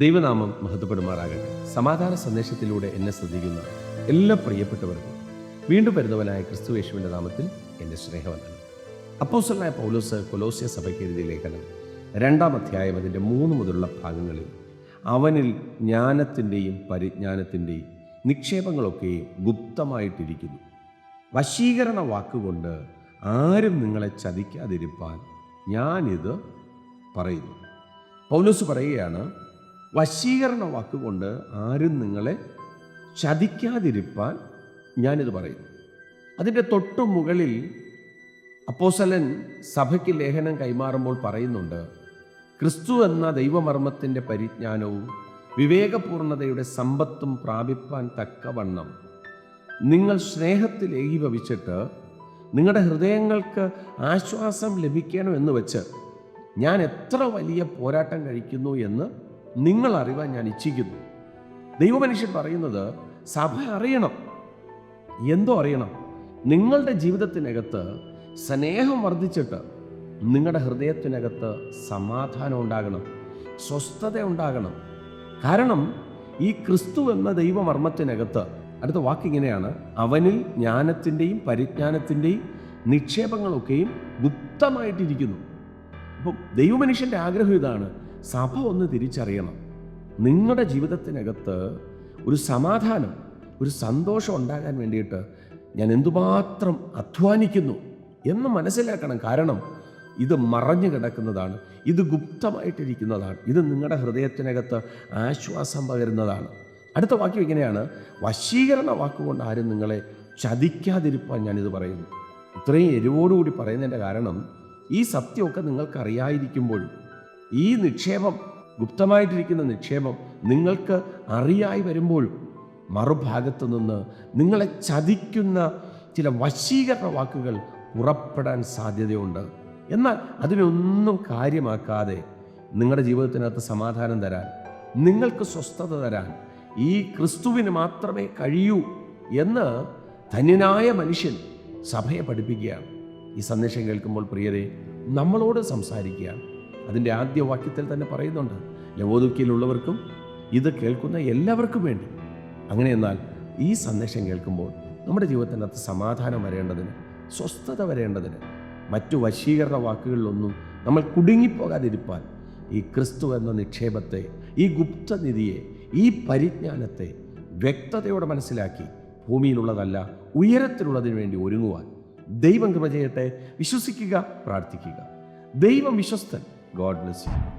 ദൈവനാമം മഹത്വപ്പെടുമാറാകട്ടെ. സമാധാന സന്ദേശത്തിലൂടെ എന്നെ ശ്രദ്ധിക്കുന്ന എല്ലാ പ്രിയപ്പെട്ടവർക്കും വീണ്ടും വരുന്നവനായ ക്രിസ്തു യേശുവിന്റെ നാമത്തിൽ എന്റെ സ്നേഹവന്ദനം. അപ്പോസലായ പൗലോസ് കൊലോസ്യ സഭയ്ക്ക് എഴുതിയ ലേഖനം രണ്ടാം അധ്യായം അതിന്റെ മൂന്ന് മുതലുള്ള ഭാഗങ്ങളിൽ അവനിൽ ജ്ഞാനത്തിന്റെയും പരിജ്ഞാനത്തിന്റെയും നിക്ഷേപങ്ങളൊക്കെയും ഗുപ്തമായിട്ടിരിക്കുന്നു. വശീകരണ വാക്കുകൊണ്ട് ആരും നിങ്ങളെ ചതിക്കാതിരിപ്പാൻ ഞാനിത് പറയുന്നു. പൗലോസ് പറയുകയാണ് വശീകരണ വാക്കുകൊണ്ട് ആരും നിങ്ങളെ ചതിക്കാതിരിപ്പാൻ ഞാനിത് പറയുന്നു. അതിന്റെ തൊട്ടു മുകളിൽ അപ്പോസലൻ സഭയ്ക്ക് ലേഖനം കൈമാറുമ്പോൾ പറയുന്നുണ്ട് ക്രിസ്തു എന്ന ദൈവമർമ്മത്തിന്റെ പരിജ്ഞാനവും വിവേകപൂർണതയുടെ സമ്പത്തും പ്രാപിപ്പാൻ തക്കവണ്ണം നിങ്ങൾ സ്നേഹത്തിൽ ഏകീഭവിച്ചിട്ട് നിങ്ങളുടെ ഹൃദയങ്ങൾക്ക് ആശ്വാസം ലഭിക്കണമെന്ന് വെച്ച് ഞാൻ എത്ര വലിയ പോരാട്ടം കഴിക്കുന്നു എന്ന് നിങ്ങൾ അറിവാൻ ഞാൻ ഇച്ഛിക്കുന്നു. ദൈവമനുഷ്യൻ പറയുന്നത് സഭ അറിയണം. എന്തോ അറിയണം? നിങ്ങളുടെ ജീവിതത്തിനകത്ത് സ്നേഹം വർദ്ധിച്ചിട്ട് നിങ്ങളുടെ ഹൃദയത്തിനകത്ത് സമാധാനം ഉണ്ടാകണം സ്വസ്ഥത ഉണ്ടാകണം. കാരണം ഈ ക്രിസ്തു എന്ന ദൈവമർമ്മത്തിനകത്ത് അടുത്ത വാക്കിങ്ങനെയാണ് അവനിൽ ജ്ഞാനത്തിന്റെയും പരിജ്ഞാനത്തിന്റെയും നിക്ഷേപങ്ങളൊക്കെയും ഗുപ്തമായിട്ടിരിക്കുന്നു. അപ്പം ദൈവമനുഷ്യന്റെ ആഗ്രഹം ഇതാണ് സഭ ഒന്ന് തിരിച്ചറിയണം. നിങ്ങളുടെ ജീവിതത്തിനകത്ത് ഒരു സമാധാനം ഒരു സന്തോഷം ഉണ്ടാകാൻ വേണ്ടിയിട്ട് ഞാൻ എന്തുമാത്രം അധ്വാനിക്കുന്നു എന്ന് മനസ്സിലാക്കണം. കാരണം ഇത് മറഞ്ഞു കിടക്കുന്നതാണ് ഇത് ഗുപ്തമായിട്ടിരിക്കുന്നതാണ് ഇത് നിങ്ങളുടെ ഹൃദയത്തിനകത്ത് ആശ്വാസം പകരുന്നതാണ്. അടുത്ത വാക്യം ഇങ്ങനെയാണ് വശീകരണ വാക്കുകൊണ്ട് ആരും നിങ്ങളെ ചതിക്കാതിരിപ്പാൻ ഞാനിത് പറയുന്നു. ഇത്രയും എരിവോടുകൂടി പറയുന്നതിന്റെ കാരണം ഈ സത്യമൊക്കെ നിങ്ങൾക്ക് അറിയാതിരിക്കുമ്പോഴും ഈ നിക്ഷേപം ഗുപ്തമായിട്ടിരിക്കുന്ന നിക്ഷേപം നിങ്ങൾക്ക് അറിയായി വരുമ്പോൾ മറുഭാഗത്തു നിന്ന് നിങ്ങളെ ചതിക്കുന്ന ചില വശീകരണ വാക്കുകൾ പുറപ്പെടാൻ സാധ്യതയുണ്ട്. എന്നാൽ അതിനൊന്നും കാര്യമാക്കാതെ നിങ്ങളുടെ ജീവിതത്തിനകത്ത് സമാധാനം തരാൻ നിങ്ങൾക്ക് സ്വസ്ഥത തരാൻ ഈ ക്രിസ്തുവിന് മാത്രമേ കഴിയൂ എന്ന് ധന്യനായ മനുഷ്യൻ സഭയെ പഠിപ്പിക്കുകയാണ്. ഈ സന്ദേശം കേൾക്കുമ്പോൾ പ്രിയരെ നമ്മളോട് സംസാരിക്കുകയാണ്. അതിന്റെ ആദ്യ വാക്യത്തിൽ തന്നെ പറയുന്നുണ്ട് ലവോദുക്കിയിലുള്ളവർക്കും ഇത് കേൾക്കുന്ന എല്ലാവർക്കും വേണ്ടി. അങ്ങനെ എന്നാൽ ഈ സന്ദേശം കേൾക്കുമ്പോൾ നമ്മുടെ ജീവിതത്തിനകത്ത് സമാധാനം വരേണ്ടതിന് സ്വസ്ഥത വരേണ്ടതിന് മറ്റു വശീകരണ വാക്കുകളിലൊന്നും നമ്മൾ കുടുങ്ങിപ്പോകാതിരിപ്പാൻ ഈ ക്രിസ്തു എന്ന നിക്ഷേപത്തെ ഈ ഗുപ്തനിധിയെ ഈ പരിജ്ഞാനത്തെ വ്യക്തതയോടെ മനസ്സിലാക്കി ഭൂമിയിലുള്ളതല്ല ഉയരത്തിലുള്ളതിനു വേണ്ടി ഒരുങ്ങുവാൻ ദൈവം കൃപ ചെയ്യട്ടെ വിശ്വസിക്കുക പ്രാർത്ഥിക്കുക. ദൈവം വിശ്വസ്തൻ. God bless you.